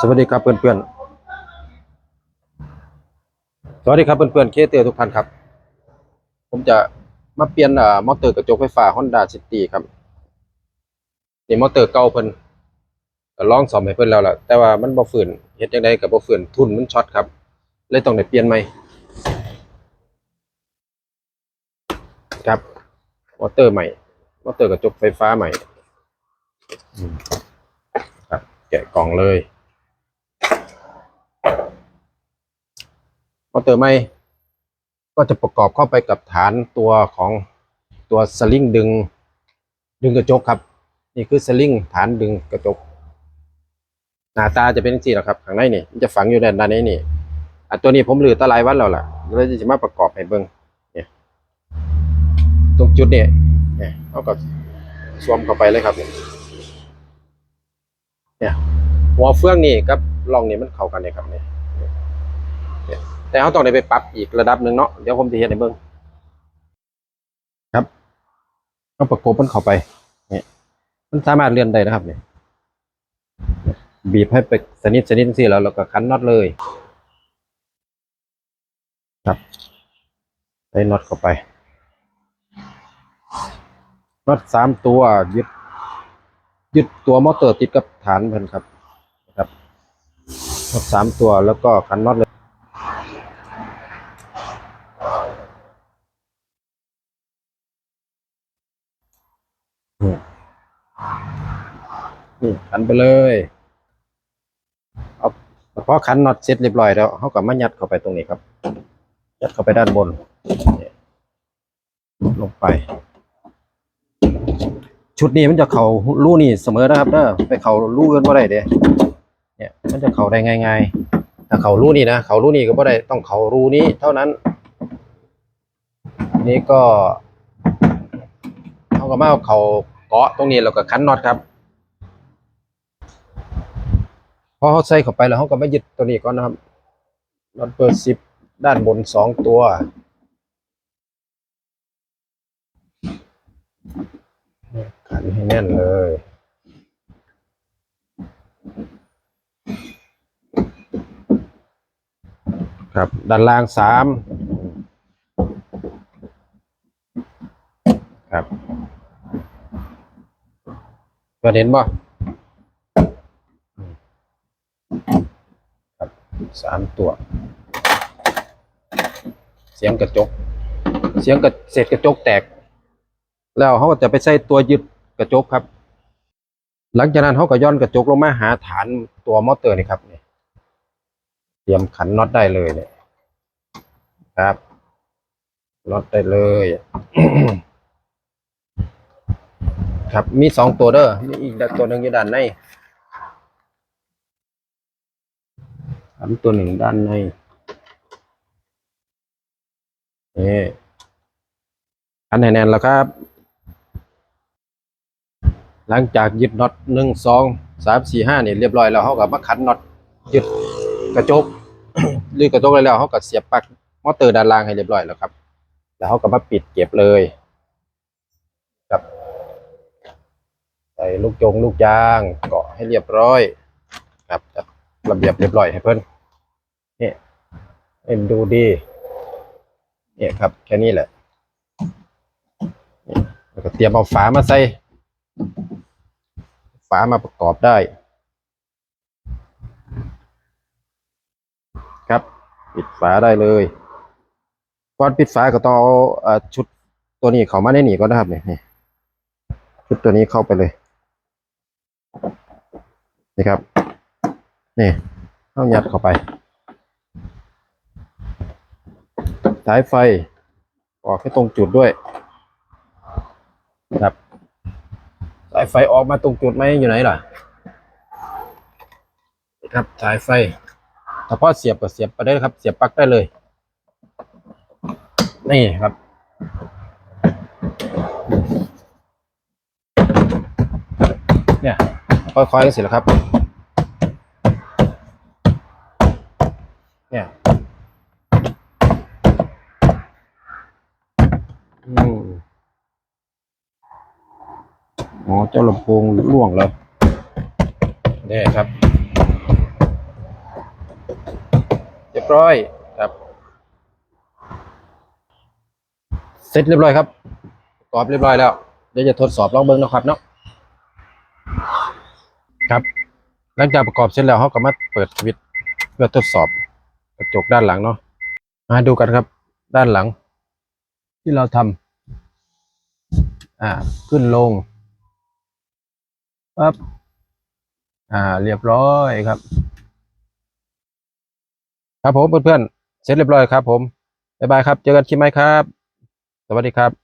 สวัสดีครับเพื่อนๆ สวัสดีครับเพื่อนๆ เคเตอร์ทุกท่านครับ ผมจะมาเปลี่ยนอ่มอเตอร์กระจกไฟฟ้า Honda City ครับ นี่มอเตอร์เก่าเพิ่นก็ลองซ่อมให้เพิ่นแล้วล่ะ แต่ว่ามันบ่ฟื้นเฮ็ดจังไดก็บ่ฟื้นทุนมันช็อตครับ เลยต้องได้เปลี่ยนใหม่ ครับมอเตอร์ใหม่ มอเตอร์กระจกไฟฟ้าใหม่ ครับ แกะกล่องเลย มอเตอร์ใหม่ก็จะประกอบเข้าไปกับฐานตัวของตัวสลิงดึง ดึงกระจกครับ นี่คือสลิงฐานดึงกระจก หน้าตาจะเป็นอย่างนี้แหละครับข้างในนี่มันจะฝังอยู่ด้านด้านนี้นี่อะตัวนี้ผมลือตะไลายวัดแล้วล่ะแล้วจะมาประกอบให้เบิ่งเนี่ยตรงจุดนี้เนี่ยเอาก็สวมเข้าไปเลยครับเนี่ยเนี่ยหัวเฟืองนี่กับรองนี่มันเข้ากันเลยครับเนี่ย แต่เขาต้องได้ไปปรับอีกระดับหนึ่งเนาะเดี๋ยวผมจะเห็นในเบื้องครับก็ประกบมันเข้าไปเนี่ยมันสามารถเลื่อนได้นะครับเนี่ยบีบให้ไปสนิทสนิทสิแล้วเราก็คันน็อตเลย ครับใส่น็อตเข้าไปน็อตสามตัวยึดยึดตัวมอเตอร์ติดกับฐานเพิ่นครับ ครับน็อตสามตัวแล้วก็คันน็อตเลย นี่ขันไปเลยเอาพอขันน็อตเสร็จเรียบร้อยแล้วเขาก็มายัดเข้าไปตรงนี้ครับยัดเข้าไปด้านบนลงไป ชุดนี้มันจะเข่ารูนี่เสมอนะครับเด้อไปเข่ารูกันบ่ได้เด้เนี่ย มันจะเข่าได้ง่ายๆถ้าเข่ารูนี่นะเข่ารูนี่ก็บ่ได้ต้องเข่ารูนี้เท่านั้น นี่ก็เขาก็มาเอาเข่าเกาะตรงนี้แล้วก็คันน็อตครับ พอเขาใส่เข้าไปแล้วเขาก็มายึดตัวนี้ก่อนนะครับน็อตเบอร์สิบด้านบนสองตัวขันให้แน่นเลยครับด้านล่างสามครับก็เห็นบ่ สามตัว เสียงกระจก เสียงกระเศษกระจกแตก แล้วเขาก็จะไปใส่ตัวยึดกระจกครับ หลังจากนั้นเขาก็ย้อนกระจกลงมาหาฐานตัวมอเตอร์นี่ครับนี่เตรียมขันน็อตได้เลยเนี่ยครับน็อตได้เลยครับมีสองตัวเด้อมีอีกตัวหนึ่งอยู่ด้านใน ขันตัวหนึ่งด้านในนี่ขันให้แน่นแล้วครับ หลังจากยึดน็อตหนึ่งสองสามสี่ห้านี่เรียบร้อยแล้วเขาก็มาขันน็อตยึดกระจกหรือกระจกเลยแล้วเขาก็เสียบปลั๊กมอเตอร์ด้านล่างให้เรียบร้อยแล้วครับ แล้วเขาก็มาปิดเก็บเลยครับใส่ลูกจงลูกยางเกาะให้เรียบร้อย ครับ ระเบียบเรียบร้อยให้เพิ่นเนี่ยเอ็นดูดีเนี่ยครับ แค่นี้แหละเนี่ยแล้วก็เตรียมเอาฝามาใส่ ฝามาประกอบได้ ครับ ปิดฝาได้เลยก่อนปิดฝาก็ต้องเอาเอ่อชุดตัวนี้เข้ามาในนี่ก่อนนะครับเนี่ยชุดตัวนี้เข้าไปเลยนี่ครับ นี่ต้องยัดเข้าไป สายไฟ ออกให้ตรงจุดด้วย ครับ สายไฟออกมาตรงจุดไหมอยู่ไหนล่ะ ครับสายไฟถ้าพอเสียบก็เสียบไปได้ครับ เสียบปลั๊กได้เลย นี่ครับเนี่ยค่อยๆกันสิแล้วครับ เนี่ยอืมอ๋อเจ้าลำโพงล่วงแล้วนี่ครับร้อยครับเสร็จเรียบร้อยครับประกอบเรียบร้อยแล้วเดี๋ยวจะทดสอบลองเบิ้งเนาะครับเนาะครับ หลังจากประกอบเสร็จแล้วเขาก็มาเปิดสวิตช์เพื่อทดสอบ กระจกด้านหลังเนาะมาดูกันครับ ด้านหลัง ที่เราทำอ่า ขึ้นลงปั๊บอ่า เรียบร้อยครับ ครับผมเพื่อนๆเสร็จเรียบร้อยครับ ผมบ๊ายบายครับ เจอกันคลิปใหม่ครับ สวัสดีครับ